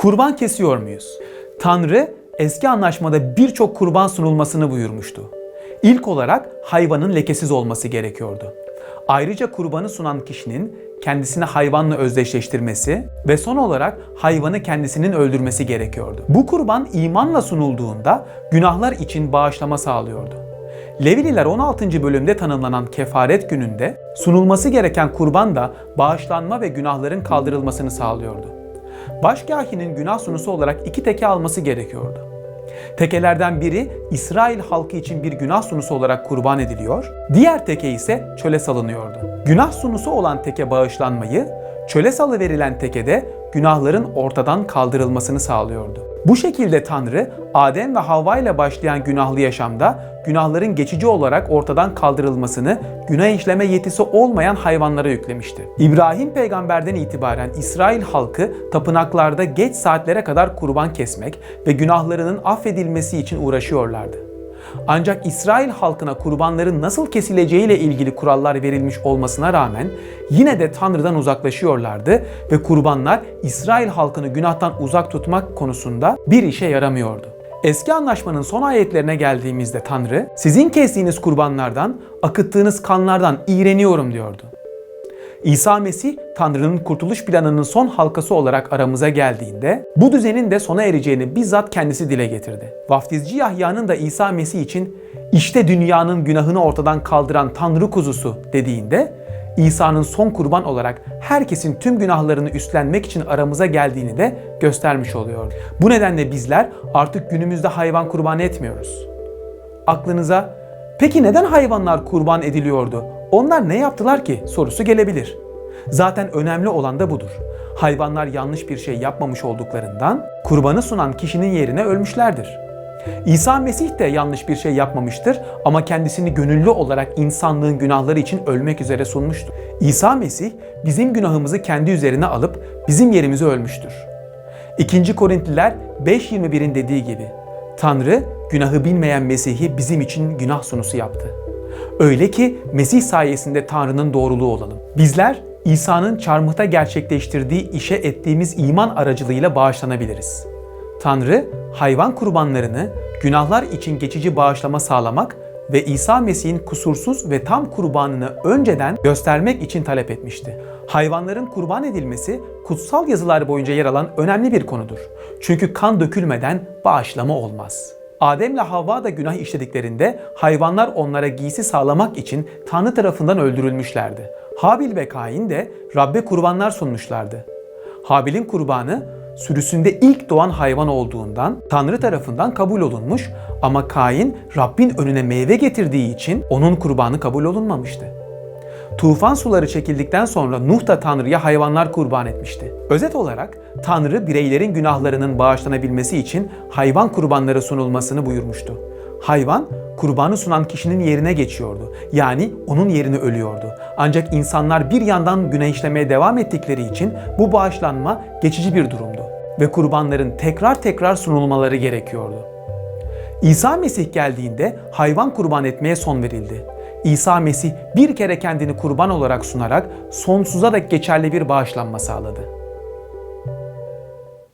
Kurban kesiyor muyuz? Tanrı eski anlaşmada birçok kurban sunulmasını buyurmuştu. İlk olarak hayvanın lekesiz olması gerekiyordu. Ayrıca kurbanı sunan kişinin kendisini hayvanla özdeşleştirmesi ve son olarak hayvanı kendisinin öldürmesi gerekiyordu. Bu kurban imanla sunulduğunda günahlar için bağışlama sağlıyordu. Levililer 16. bölümde tanımlanan kefaret gününde sunulması gereken kurban da bağışlanma ve günahların kaldırılmasını sağlıyordu. Başkahinin günah sunusu olarak iki teke alması gerekiyordu. Tekelerden biri İsrail halkı için bir günah sunusu olarak kurban ediliyor, diğer teke ise çöle salınıyordu. Günah sunusu olan teke bağışlanmayı, çöle salı verilen teke de günahların ortadan kaldırılmasını sağlıyordu. Bu şekilde Tanrı, Adem ve Havva ile başlayan günahlı yaşamda günahların geçici olarak ortadan kaldırılmasını günah işleme yetisi olmayan hayvanlara yüklemişti. İbrahim peygamberden itibaren İsrail halkı tapınaklarda geç saatlere kadar kurban kesmek ve günahlarının affedilmesi için uğraşıyorlardı. Ancak İsrail halkına kurbanların nasıl kesileceğiyle ilgili kurallar verilmiş olmasına rağmen yine de Tanrı'dan uzaklaşıyorlardı ve kurbanlar İsrail halkını günahtan uzak tutmak konusunda bir işe yaramıyordu. Eski anlaşmanın son ayetlerine geldiğimizde Tanrı, sizin kestiğiniz kurbanlardan, akıttığınız kanlardan iğreniyorum diyordu. İsa Mesih Tanrı'nın kurtuluş planının son halkası olarak aramıza geldiğinde bu düzenin de sona ereceğini bizzat kendisi dile getirdi. Vaftizci Yahya'nın da İsa Mesih için işte dünyanın günahını ortadan kaldıran Tanrı kuzusu dediğinde İsa'nın son kurban olarak herkesin tüm günahlarını üstlenmek için aramıza geldiğini de göstermiş oluyor. Bu nedenle bizler artık günümüzde hayvan kurban etmiyoruz. Aklınıza peki neden hayvanlar kurban ediliyordu? Onlar ne yaptılar ki sorusu gelebilir. Zaten önemli olan da budur. Hayvanlar yanlış bir şey yapmamış olduklarından kurbanı sunan kişinin yerine ölmüşlerdir. İsa Mesih de yanlış bir şey yapmamıştır ama kendisini gönüllü olarak insanlığın günahları için ölmek üzere sunmuştur. İsa Mesih bizim günahımızı kendi üzerine alıp bizim yerimize ölmüştür. 2. Korintliler 5.21'in dediği gibi Tanrı günahı bilmeyen Mesih'i bizim için günah sunusu yaptı. Öyle ki Mesih sayesinde Tanrı'nın doğruluğu olalım. Bizler İsa'nın çarmıhta gerçekleştirdiği işe ettiğimiz iman aracılığıyla bağışlanabiliriz. Tanrı hayvan kurbanlarını günahlar için geçici bağışlama sağlamak ve İsa Mesih'in kusursuz ve tam kurbanını önceden göstermek için talep etmişti. Hayvanların kurban edilmesi kutsal yazılar boyunca yer alan önemli bir konudur. Çünkü kan dökülmeden bağışlama olmaz. Adem'le Havva da günah işlediklerinde hayvanlar onlara giysi sağlamak için Tanrı tarafından öldürülmüşlerdi. Habil ve Kain de Rabbe kurbanlar sunmuşlardı. Habil'in kurbanı sürüsünde ilk doğan hayvan olduğundan Tanrı tarafından kabul olunmuş ama Kain Rabbin önüne meyve getirdiği için onun kurbanı kabul olunmamıştı. Tufan suları çekildikten sonra Nuh da Tanrı'ya hayvanlar kurban etmişti. Özet olarak Tanrı bireylerin günahlarının bağışlanabilmesi için hayvan kurbanları sunulmasını buyurmuştu. Hayvan kurbanı sunan kişinin yerine geçiyordu. Yani onun yerine ölüyordu. Ancak insanlar bir yandan günah işlemeye devam ettikleri için bu bağışlanma geçici bir durumdu ve kurbanların tekrar tekrar sunulmaları gerekiyordu. İsa Mesih geldiğinde hayvan kurban etmeye son verildi. İsa Mesih bir kere kendini kurban olarak sunarak sonsuza dek geçerli bir bağışlanma sağladı.